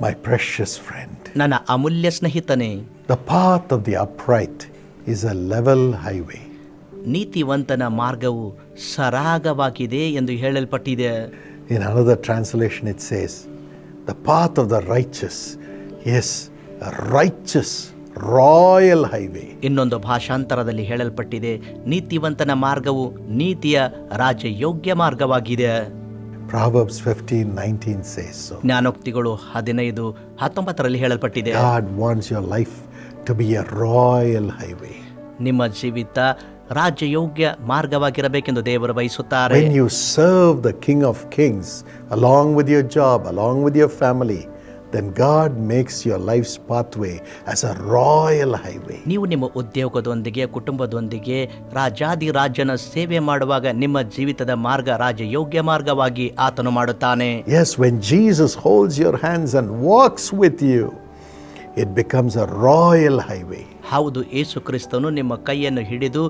My precious friend, ನನ್ನ ಅಮೂಲ್ಯ ಸ್ನೇಹಿತನೇ the path of the upright is a level highway. ನೀತಿವಂತನ ಮಾರ್ಗವು ಸರಾಗವಾಗಿದೆ ಎಂದು ಹೇಳಲ್ಪಟ್ಟಿದೆ In another translation, it says, The path of the righteous is a righteous, royal highway. ಇನ್ನೊಂದು ಭಾಷಾಂತರದಲ್ಲಿ ಹೇಳಲ್ಪಟ್ಟಿದೆ ನೀತಿವಂತನ ಮಾರ್ಗವು ನೀತಿಯ ರಾಜಯೋಗ್ಯ ಮಾರ್ಗವಾಗಿದೆ Proverbs 15 19 says so. ಜ್ಞಾನೋಕ್ತಿಗಳು ಹದಿನೈದು ಹತ್ತೊಂಬತ್ತರಲ್ಲಿ ಹೇಳಲ್ಪಟ್ಟಿದೆ God wants your life to be a royal highway. ನಿಮ್ಮ ಜೀವಿತ ರಾಜಯೋಗ್ಯ ಮಾರ್ಗವಾಗಿರಬೇಕೆಂದು ದೇವರು ಬಯಸುತ್ತಾರೆ When you serve the King of Kings along with your job, along with your family, then God makes your life's pathway as a royal highway. ನೀವು ನಿಮ್ಮ ಉದ್ಯೋಗದೊಂದಿಗೆ ಕುಟುಂಬದೊಂದಿಗೆ ರಾಜಾದಿರಾಜನ ಸೇವೆ ಮಾಡುವಾಗ ನಿಮ್ಮ ಜೀವಿತದ ಮಾರ್ಗ ರಾಜಯೋಗ್ಯ ಮಾರ್ಗವಾಗಿ ಆತನು ಮಾಡುತ್ತಾನೆ Yes, when Jesus holds your hands and walks with you, it becomes a royal highway. ಹೌದು ಏಸು ಕ್ರಿಸ್ತನು ನಿಮ್ಮ ಕೈಯನ್ನು ಹಿಡಿದು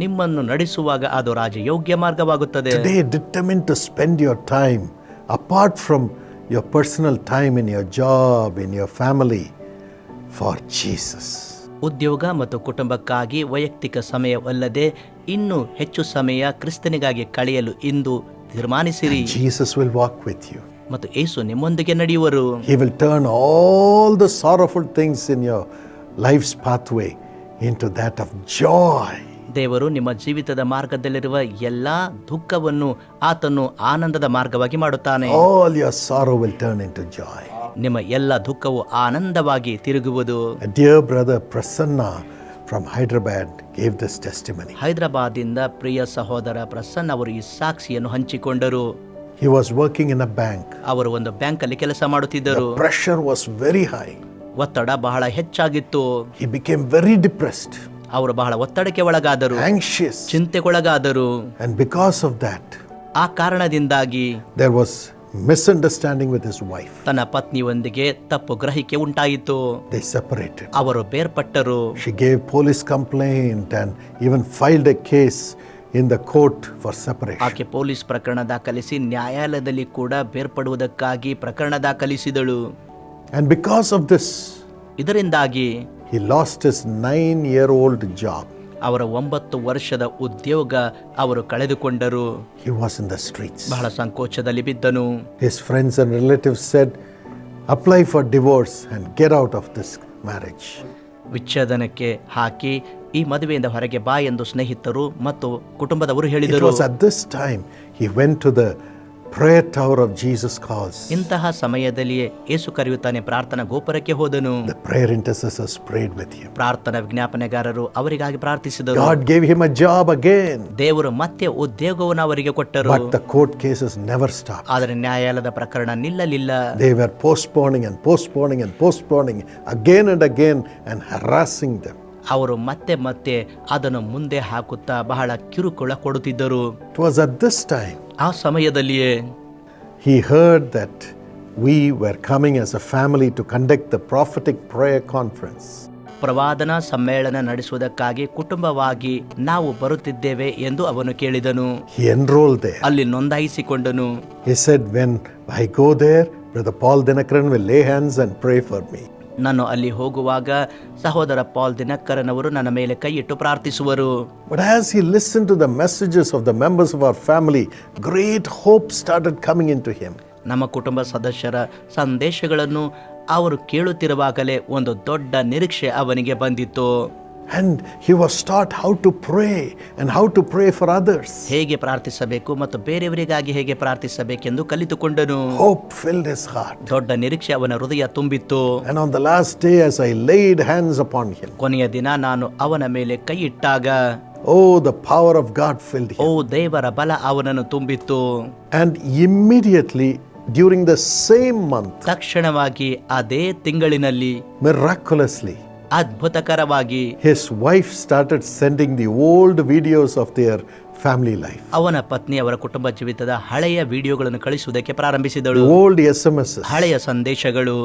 ನಿಮ್ಮನ್ನು ನಡೆಸುವಾಗ ಅದು ರಾಜಯೋಗ್ಯ ಮಾರ್ಗವಾಗುತ್ತದೆ Today, determine to spend your time apart from your personal time in your job, in your family, for Jesus. ಉದ್ಯೋಗ ಮತ್ತು ಕುಟುಂಬಕ್ಕಾಗಿ ವೈಯಕ್ತಿಕ ಸಮಯವಲ್ಲದೆ ಇನ್ನೂ ಹೆಚ್ಚು ಸಮಯ ಕ್ರಿಸ್ತನಿಗಾಗಿ ಕಳೆಯಲು ಇಂದು ತೀರ್ಮಾನಿಸಿರಿ Jesus will walk with you. ಮತ್ತು ಏಸು ನಿಮ್ಮೊಂದಿಗೆ ನಡೆಯುವರು He will turn all the sorrowful things in your life's pathway into that of joy. ದೇವರು ನಿಮ್ಮ ಜೀವಿತದ ಮಾರ್ಗದಲ್ಲಿರುವ ಎಲ್ಲ ದುಃಖವನ್ನು ಆತನು ಆನಂದದ ಮಾರ್ಗವಾಗಿ ಮಾಡುತ್ತಾನೆ All your sorrow will turn into joy. ನಿಮ್ಮ ಎಲ್ಲ ದುಃಖವು ಆನಂದವಾಗಿ ತಿರುಗುವುದು A dear brother Prasanna from Hyderabad gave this testimony. ಹೈದರಾಬಾದಿಂದ ಪ್ರಿಯ ಸಹೋದರ ಪ್ರಸನ್ನ ಅವರು ಈ ಸಾಕ್ಷಿಯನ್ನು ಹಂಚಿಕೊಂಡರು He was working in a bank. ಅವರು ಒಂದು ಬ್ಯಾಂಕ್ ಅಲ್ಲಿ ಕೆಲಸ ಮಾಡುತ್ತಿದ್ದರು pressure was very high. ಒತ್ತಡ ಬಹಳ ಹೆಚ್ಚಾಗಿತ್ತು He became very depressed, ಅವರು ಬಹಳ ಒತ್ತಡಕ್ಕೆ ಒಳಗಾದರು ಚಿಂತೆಗೊಳಗಾದರು. ಬಿಕಾಸ್ ಆಫ್ ದಟ್ ಆ ಕಾರಣದಿಂದಾಗಿ there was misunderstanding with his wife ತನ್ನ ಪತ್ನಿಯೊಂದಿಗೆ ತಪ್ಪು ಗ್ರಹಿಕೆ ಉಂಟಾಯಿತು. ದೇ ಸೆಪರೇಟ್ ಅವರು ಬೇರ್ಪಟ್ಟರು. Gave police complaint and even filed a case in the court for separate ಆಕೆ ಪೊಲೀಸ್ ಪ್ರಕರಣ ದಾಖಲಿಸಿ ನ್ಯಾಯಾಲಯದಲ್ಲಿ ಕೂಡ ಬೇರ್ಪಡುವುದಕ್ಕಾಗಿ ಪ್ರಕರಣ ದಾಖಲಿಸಿದಳು. ಅಂಡ್ ಬಿಕಾಸ್ ಆಫ್ ದಿಸ್ ಇದರಿಂದಾಗಿ he lost his nine year old job. ಅವರ ಒಂಬತ್ತು ವರ್ಷದ ಉದ್ಯೋಗ ಅವರು ಕಳೆದುಕೊಂಡರು He was in the streets. ಬಹಳ ಸಂಕೋಚದಲ್ಲಿ ಬಿದ್ದನು His friends and relatives said, Apply for divorce and get out of this marriage. ವಿಚ್ಛೇದನಕ್ಕೆ ಹಾಕಿ ಈ ಮದುವೆಯಿಂದ ಹೊರಗೆ ಬಾ ಎಂದು ಸ್ನೇಹಿತರು ಮತ್ತು ಕುಟುಂಬದವರು It ಹೇಳಿದರು was at this time he went to prayer hour of Jesus calls ಇಂತಹ ಸಮಯದಲ್ಲಿಯೇ ಏಸು ಕರೆಯುತ್ತಾನೆ ಪ್ರಾರ್ಥನಾ ಗೋಪುರಕ್ಕೆ ಹೋದನು. ಪ್ರೇಯರ್ ಇಂಟರ್ಸೆಸರ್ಸ್ ಪ್ರೇಡ್ ವಿತ್ ಪ್ರಾರ್ಥನಾ ವಿಜ್ಞಾಪನೆಗಾರರು ಅವರಿಗಾಗಿ ಪ್ರಾರ್ಥಿಸಿದರು. God gave him job again ದೇವರು ಮತ್ತೆ ಉದ್ಯೋಗವನ್ನು ಅವರಿಗೆ ಕೊಟ್ಟರು. But court cases never stop ಆದರೆ ನ್ಯಾಯಾಲಯದ ಪ್ರಕರಣ ನಿಲ್ಲಲಿಲ್ಲ. They postponing and postponing and postponing again and again and harassing them ಅವರು ಮತ್ತೆ ಮತ್ತೆ ಅದನ್ನು ಮುಂದೆ ಹಾಕುತ್ತಾ ಬಹಳ ಕಿರುಕುಳ ಕೊಡುತ್ತಿದ್ದರು. ಆ ಸಮಯದಲ್ಲಿಯೇ he heard that we were coming as a family to conduct the prophetic prayer conference ಪ್ರವಾದನಾ ಸಮ್ಮೇಳನ ನಡೆಸುವುದಕ್ಕಾಗಿ ಕುಟುಂಬವಾಗಿ ನಾವು ಬರುತ್ತಿದ್ದೇವೆ ಎಂದು ಅವನು ಕೇಳಿದನು. ಅಲ್ಲಿ ನೋಂದಾಯಿಸಿಕೊಂಡನು. I go there brother Paul Dinakaran will lay and pray for me ನಾನು ಅಲ್ಲಿ ಹೋಗುವಾಗ ಸಹೋದರ ಪಾಲ್ ದಿನಕರನವರು ನನ್ನ ಮೇಲೆ ಕೈ ಇಟ್ಟು ಪ್ರಾರ್ಥಿಸುವರು But as he listened to the messages of the members of our family, great hope started coming into him. ನಮ್ಮ ಕುಟುಂಬ ಸದಸ್ಯರ ಸಂದೇಶಗಳನ್ನು ಅವರು ಕೇಳುತ್ತಿರುವಾಗಲೇ ಒಂದು ದೊಡ್ಡ ನಿರೀಕ್ಷೆ ಅವನಿಗೆ ಬಂದಿತ್ತು And he was taught how to pray and how to pray for others. ಹೇಗೆ ಪ್ರಾರ್ಥಿಸಬೇಕು ಮತ್ತು ಬೇರೆಯವರಿಗಾಗಿ ಹೇಗೆ ಪ್ರಾರ್ಥಿಸಬೇಕೆಂದು ಕಲಿತುಕೊಂಡನು Hope filled his heart. ದೊಡ್ಡ ನಿರೀಕ್ಷೆ ಅವನ ಹೃದಯ ತುಂಬಿತ್ತು And on the last day, as I laid hands upon him, ಕೊನೆಯ ದಿನ ನಾನು ಅವನ ಮೇಲೆ ಕೈ ಇಟ್ಟಾಗ oh, the power of God filled O him. ದೇವರ ಬಲ ಅವನನ್ನು ತುಂಬಿತ್ತು And immediately, during the same month, ತಕ್ಷಣವಾಗಿ ಅದೇ ತಿಂಗಳಿನಲ್ಲಿ miraculously, ಅದ್ಭುತಕರವಾಗಿ his wife started sending the old videos of their family life. ಅವನ ಪತ್ನಿ ಅವರ ಕುಟುಂಬ ಜೀವಿತದ ಹಳೆಯ ವಿಡಿಯೋಗಳನ್ನು ಕಳಿಸುವುದಕ್ಕೆ The ಪ್ರಾರಂಭಿಸಿದಳು old SMSs. ಹಳೆಯ ಸಂದೇಶಗಳು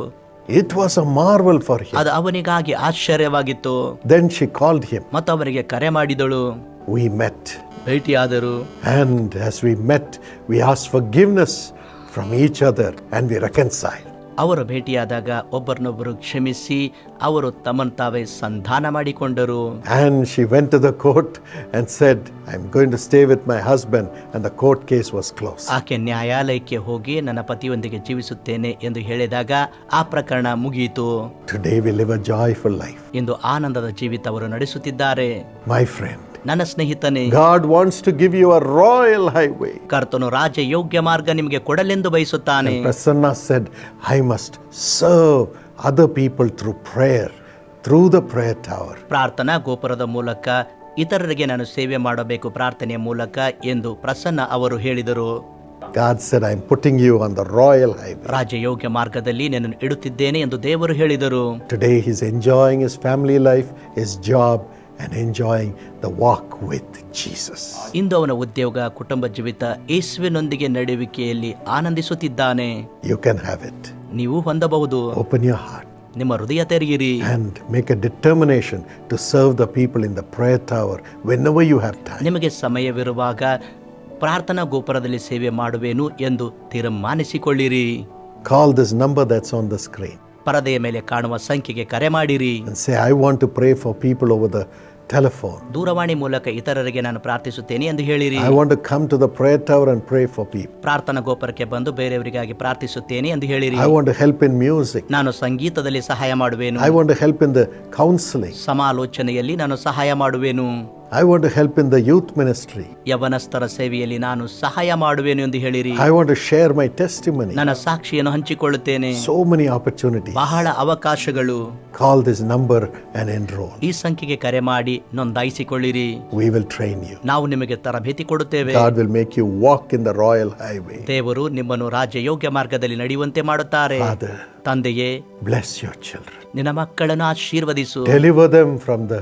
It was a marvel for him. ಅದು ಅವನಿಗಾಗಿ ಆಶ್ಚರ್ಯವಾಗಿತ್ತು Then she called him. ಮತ್ತು ಅವರಿಗೆ ಕರೆ ಮಾಡಿದಳು We met. ಭೇಟಿಯಾದರು And as we met, we asked forgiveness from each other and we reconciled. ಅವರು ಭೇಟಿಯಾದಾಗ ಒಬ್ಬರನ್ನೊಬ್ಬರು ಕ್ಷಮಿಸಿ ಅವರು ತಮ್ಮನ್ನು ತಾವೇ ಸಂಧಾನ ಮಾಡಿಕೊಂಡರು And she went to the court and said, I'm going to stay with my husband. And the court case was closed. ಆಕೆ ನ್ಯಾಯಾಲಯಕ್ಕೆ ಹೋಗಿ ನನ್ನ ಪತಿಯೊಂದಿಗೆ ಜೀವಿಸುತ್ತೇನೆ ಎಂದು ಹೇಳಿದಾಗ ಆ ಪ್ರಕರಣ ಮುಗಿಯಿತು Today we live a joyful life ಇಂದು ಆನಂದದ ಜೀವಿತ ಅವರು ನಡೆಸುತ್ತಿದ್ದಾರೆ ಮೈ friend, ನನ್ನ ಸ್ನೇಹಿತನೇ God wants to give you a royal highway. ಕರ್ತನು ರಾಜ ಯೋಗ್ಯ ಮಾರ್ಗ ನಿಮಗೆ ಕೊಡಲೆಂದು ಬಯಸುತ್ತಾನೆ Prasanna said, I must serve other people through prayer, through the prayer tower. ಪ್ರಾರ್ಥನಾ ಗೋಪುರದ ಮೂಲಕ ಇತರರಿಗೆ ನಾನು ಸೇವೆ ಮಾಡಬೇಕು ಪ್ರಾರ್ಥನೆಯ ಮೂಲಕ ಎಂದು ಪ್ರಸನ್ನ ಅವರು ಹೇಳಿದರು God said, I'm putting you on the royal highway. ರಾಜಯೋಗ್ಯ ಮಾರ್ಗದಲ್ಲಿ ನಿನ್ನನ್ನು ಇಡುತ್ತಿದ್ದೇನೆ ಎಂದು ದೇವರು ಹೇಳಿದರು Today he's enjoying his family life, his job, and enjoying the walk with Jesus. ಇಂದು ಅವನ ಉದ್ಯೋಗ ಕುಟುಂಬ ಜೀವಿತ ಯೇಸುವಿನೊಂದಿಗೆ ನಡೆಯುವಿಕೆಯಲ್ಲಿ ಆನಂದಿಸುತ್ತಿದ್ದಾನೆ You can have it. ನೀವು ಹೊಂದಬಹುದು Open your heart ನಿಮ್ಮ ಹೃದಯ ತೆರೆಯಿರಿ and make a determination to serve the people in the prayer tower whenever you have time. ನಿಮಗೆ ಸಮಯವಿರುವಾಗ ಪ್ರಾರ್ಥನಾ ಗೋಪುರದಲ್ಲಿ ಸೇವೆ ಮಾಡುವೆನು ಎಂದು ತೀರ್ಮಾನಿಸಿಕೊಳ್ಳಿರಿ Call this number that's on the screen ಪರದೆಯ ಮೇಲೆ ಕಾಣುವ ಸಂಖ್ಯೆಗೆ ಕರೆ ಮಾಡಿರಿ and say, I want to pray for people over the telephone ದೂರವಾಣಿ ಮೂಲಕ ಇತರರಿಗೆ ನಾನು ಪ್ರಾರ್ಥಿಸುತ್ತೇನೆ ಎಂದು ಹೇಳಿರಿ. I want to come to the prayer tower and pray for people ಪ್ರಾರ್ಥನಾ ಗೋಪುರಕ್ಕೆ ಬಂದು ಬೇರೆಯವರಿಗಾಗಿ ಪ್ರಾರ್ಥಿಸುತ್ತೇನೆ ಎಂದು ಹೇಳಿರಿ. I want to help in music ನಾನು ಸಂಗೀತದಲ್ಲಿ ಸಹಾಯ ಮಾಡುವೆನು. I want to help in the counselling ಸಮಾಲೋಚನೆಯಲ್ಲಿ ನಾನು ಸಹಾಯ ಮಾಡುವೆನು. I want to help in the youth ministry. ಯವನಸ್ಥರ ಸೇವೆಯಲ್ಲಿ ನಾನು ಸಹಾಯ ಮಾಡುವೆನು ಎಂದು ಹೇಳಿರಿ I want to share my testimony. ನನ್ನ ಸಾಕ್ಷಿಯನ್ನು ಹಂಚಿಕೊಳ್ಳುತ್ತೇನೆ So many opportunities. ಬಹಳ ಅವಕಾಶಗಳು Call this number and enroll. ಈ ಸಂಖ್ಯೆಗೆ ಕರೆ ಮಾಡಿ ನೋಂದಾಯಿಸಿಕೊಳ್ಳಿರಿ We will train you. ನಾವು ನಿಮಗೆ ತರಬೇತಿ ಕೊಡುತ್ತೇವೆ God will make you walk in the royal highway. ದೇವರು ನಿಮ್ಮನ್ನು ರಾಜ್ಯಯೋಗ್ಯ ಮಾರ್ಗದಲ್ಲಿ ನಡೆಯುವಂತೆ ಮಾಡುತ್ತಾರೆ Father, ತಂದೆಯೇ bless your children. ನಿನ್ನ ಮಕ್ಕಳನ್ನು ಆಶೀರ್ವದಿಸು Deliver them from the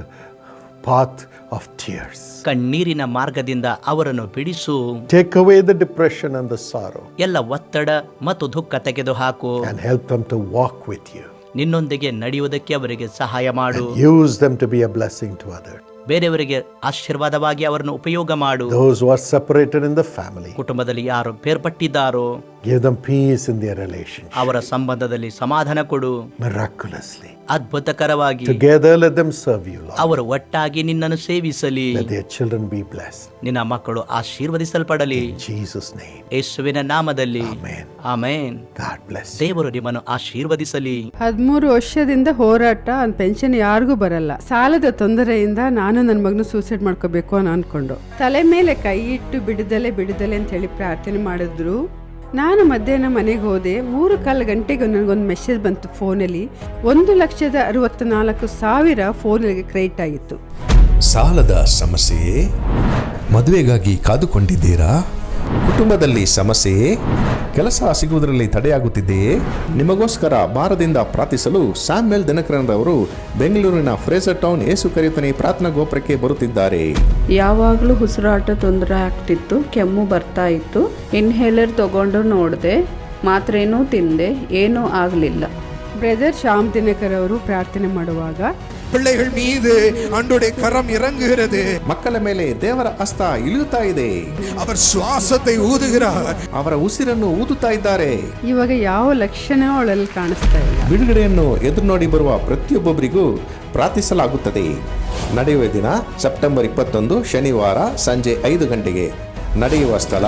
path of tears. ಕಣ್ಣೀರಿನ ಮಾರ್ಗದಿಂದ ಅವರನ್ನು ಬಿಡಿಸು Take away the depression and the sorrow ಎಲ್ಲ ಒತ್ತಡ ಮತ್ತು ದುಃಖ ತೆಗೆದುಹಾಕು and help them to walk with you. ನಿನ್ನೊಂದಿಗೆ ನಡೆಯುವುದಕ್ಕೆ ಅವರಿಗೆ ಸಹಾಯ ಮಾಡು Use them to be a blessing to others. ಬೇರೆಯವರಿಗೆ ಆಶೀರ್ವಾದವಾಗಿ ಅವರನ್ನು ಉಪಯೋಗ ಮಾಡು Those who are separated in the family, ಕುಟುಂಬದಲ್ಲಿ ಯಾರು ಬೇರ್ಪಟ್ಟಿದ್ದಾರೋ give them peace in their relationship. ಅವರ ಸಂಬಂಧದಲ್ಲಿ ಸಮಾಧಾನ ಕೊಡು Miraculously. ಅದ್ಭುತಕರವಾಗಿ Together, let them serve you, Lord. ಅವರು ಒಟ್ಟಾಗಿ ನಿನ್ನನ್ನು ಸೇವಿಸಲಿ Let their children be blessed. ನಿನ್ನ ಮಕ್ಕಳು ಆಶೀರ್ವದಿಸಲ್ಪಡಲಿ. ಜೀಸಸ್. ಯೇಸುವಿನ ನಾಮದಲ್ಲಿ. ಆಮೆನ್. Amen God bless. ದೇವರು ನಿಮ್ಮನ್ನು ಆಶೀರ್ವದಿಸಲಿ. ಹದಿಮೂರು ವರ್ಷದಿಂದ ಹೋರಾಟ ಪೆನ್ಷನ್ ಯಾರಿಗೂ ಬರಲ್ಲ. ಸಾಲದ ತೊಂದರೆಯಿಂದ ನಾನು ನನ್ನ ಮಗನ ಸೂಸೈಡ್ ಮಾಡ್ಕೋಬೇಕು ಅನ್ನೋ ಅನ್ಕೊಂಡು. ತಲೆ ಮೇಲೆ ಕೈ ಇಟ್ಟು ಬಿಡದಲೆ ಬಿಡದಲೆ ಅಂತ ಹೇಳಿ ಪ್ರಾರ್ಥನೆ ಮಾಡಿದ್ರು. ನಾನು ಮಧ್ಯಾಹ್ನ ಮನೆಗೆ ಹೋದೆ. ಮೂರು ಕಾಲು ಗಂಟೆಗೆ ನನಗೊಂದು ಮೆಸೇಜ್ ಬಂತು ಫೋನಲ್ಲಿ. ಒಂದು ಲಕ್ಷದ ಅರವತ್ತ ನಾಲ್ಕು ಸಾವಿರ ಫೋನಿಗೆ ಕ್ರೆಡಿಟ್ ಆಗಿತ್ತು. ಸಾಲದ ಸಮಸ್ಯೆಯೇ ಮದುವೆಗಾಗಿ ಕಾದುಕೊಂಡಿದ್ದೀರಾ? ಕುಟುಂಬದಲ್ಲಿ ಸಮಸ್ಯೆ ಕೆಲಸ ಸಿಗುವುದರಲ್ಲಿ ತಡೆಯಾಗುತ್ತಿದೆಯೇ ನಿಮಗೋಸ್ಕರ ಭಾರದಿಂದ ಪ್ರಾರ್ಥಿಸಲು ಸ್ಯಾಮ್ಯಲ್ ದಿನಕರನ್ರವರು ಬೆಂಗಳೂರಿನ ಫ್ರೇಸರ್ ಟೌನ್ ಏಸು ಕರೆಯುತ್ತನೇ ಪ್ರಾರ್ಥನಾ ಗೋಪುರಕ್ಕೆ ಬರುತ್ತಿದ್ದಾರೆ. ಯಾವಾಗಲೂ ಉಸಿರಾಟ ತೊಂದರೆ ಆಗ್ತಿತ್ತು ಕೆಮ್ಮು ಬರ್ತಾ ಇತ್ತು. ಇನ್ಹೇಲರ್ ತಗೊಂಡು ನೋಡಿದೆ ಮಾತ್ರೇನೂ ತಿಂದೆ ಏನೂ ಆಗಲಿಲ್ಲ. ಬ್ರದರ್ ಶ್ಯಾಮ್ ದಿನಕರ್ ಅವರು ಪ್ರಾರ್ಥನೆ ಮಾಡುವಾಗ பிள்ளைகள் மீது அன்றுடைய கரம் இறங்குகிறது ಮಕ್ಕಳ ಮೇಲೆ ದೇವರ ಹಸ್ತ ಇಳಿಯುತ್ತಾ ಇದೆ அவர் சுவாசத்தை ஊதுகிறார் ಅವರ ಉಸಿರನ್ನು ಊದುತ್ತಾ ಇದ್ದಾರೆ ಇವಾಗ ಯಾವ ಲಕ್ಷಣ ಅವಳಲ್ಲಿ ಕಾಣಿಸ್ತಾ ಇಲ್ಲ ಬಿಡುಗಡೆಯನ್ನು ಎದುರು ನೋಡಿ ಬರುವ ಪ್ರತಿಯೊಬ್ಬೊಬ್ಬರಿಗೂ ಪ್ರಾರ್ಥಿಸಲಾಗುತ್ತದೆ ನಡೆಯುವ ದಿನ ಸೆಪ್ಟೆಂಬರ್ ಇಪ್ಪತ್ತೊಂದು ಶನಿವಾರ ಸಂಜೆ ಐದು ಗಂಟೆಗೆ ನಡೆಯುವ ಸ್ಥಳ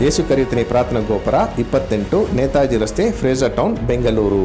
ಯೇಸು ಕರಿಯುತ್ತನೆ ಪ್ರಾರ್ಥನಾ ಗೋಪುರ ಇಪ್ಪತ್ತೆಂಟು ನೇತಾಜಿ ರಸ್ತೆ ಫ್ರೇಜರ್ ಟೌನ್ ಬೆಂಗಳೂರು